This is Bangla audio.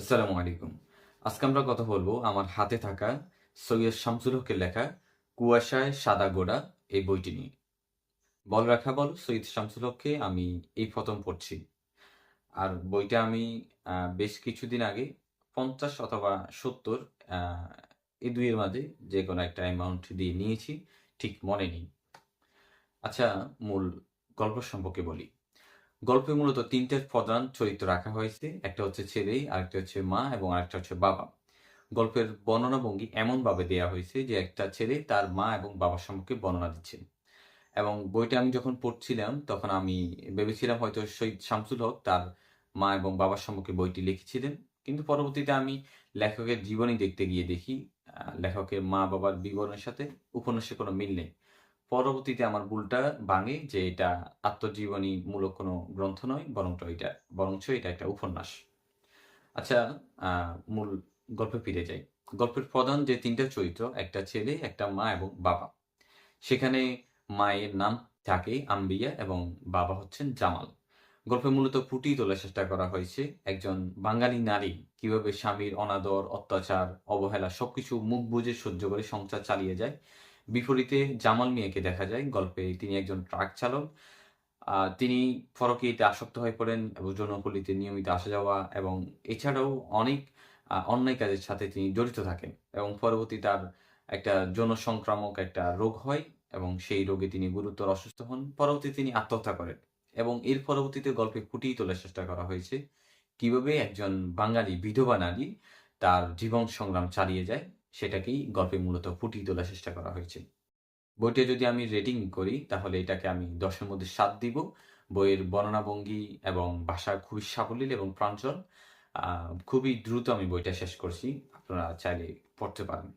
আসসালামু আলাইকুম। আজকে আমরা কথা বলব আমার হাতে থাকা সৈয়দ শামসুল হকের লেখা কুয়াশায় সাদা গোড়া এই বইটি নিয়ে। বল রাখা, বল, সৈয়দ শামসুল হককে আমি এই প্রথম পড়ছি। আর বইটা আমি বেশ কিছুদিন আগে, পঞ্চাশ অথবা সত্তর এই দুইয়ের মাঝে যে কোনো একটা অ্যামাউন্ট দিয়ে নিয়েছি, ঠিক মনে নেই। আচ্ছা মূল গল্প সম্পর্কে বলি। গল্পে মূলত তিনটে প্রধান চরিত্র রাখা হয়েছে, একটা হচ্ছে ছেলে আরেকটা হচ্ছে মা এবং আরেকটা হচ্ছে বাবা। গল্পের বর্ণনা ভঙ্গি এমন ভাবে দেয়া হয়েছে যে একটা ছেলে তার মা এবং বাবার সম্পর্কে বর্ণনা দিচ্ছেন। এবং বইটা আমি যখন পড়ছিলাম, তখন আমি ভেবেছিলাম হয়তো শহীদ শামসুল হক তার মা এবং বাবার সম্পর্কে বইটি লিখেছিলেন। কিন্তু পরবর্তীতে আমি লেখকের জীবনী দেখতে গিয়ে দেখি লেখকের মা বাবার বিবরণের সাথে উপন্যাসের কোনো মিল নেই। পরবর্তীতে আমার ভুলটা ভাঙে যে এটা আত্মজীবনী মূলক কোনো গ্রন্থ নয় বরঞ্চ এটা বরঞ্চ এটা একটা উপন্যাস। আচ্ছা মূল গল্পে ফিরে যাই। গল্পের প্রধান যে তিনটা চরিত্র, একটা ছেলে, একটা মা এবং বাবা। সেখানে মায়ের নাম থাকে আম্বিয়া এবং বাবা হচ্ছেন জামাল। গল্পে মূলত ফুটিয়ে তোলার চেষ্টা করা হয়েছে। একজন বাঙালি নারী কীভাবে স্বামীর অনাদর, অত্যাচার, অবহেলা সবকিছু মুখ বুজে সহ্য করে সংসার চালিয়ে যায় বিপরীতে জামাল মিয়াকে দেখা যায়। গল্পে তিনি একজন ট্রাক চালক। তিনি ফরকিতে আসক্ত হয়ে পড়েন এবং যৌনপল্লীতে নিয়মিত আসা যাওয়া এবং এছাড়াও অনেক অন্যায় কাজের সাথে তিনি জড়িত থাকেন এবং পরবর্তী তার একটা যৌন সংক্রামক একটা রোগ হয় এবং সেই রোগে তিনি গুরুতর অসুস্থ হন। পরবর্তী তিনি আত্মহত্যা করেন এবং এর পরবর্তীতে গল্পে ফুটিয়ে তোলার চেষ্টা করা হয়েছে। কীভাবে একজন বাঙালি, বিধবা নারী তার জীবন সংগ্রাম চালিয়ে যায় সেটাকেই গল্পে মূলত ফুটিয়ে তোলার চেষ্টা করা হয়েছে। বইটা যদি আমি রেটিং করি, তাহলে এটাকে আমি দশের মধ্যে সাত দিব। বইয়ের বর্ণনাভঙ্গি এবং ভাষা খুবই সাবলীল এবং প্রাঞ্চল খুবই দ্রুত আমি বইটা শেষ করছি। আপনারা চাইলে পড়তে পারেন।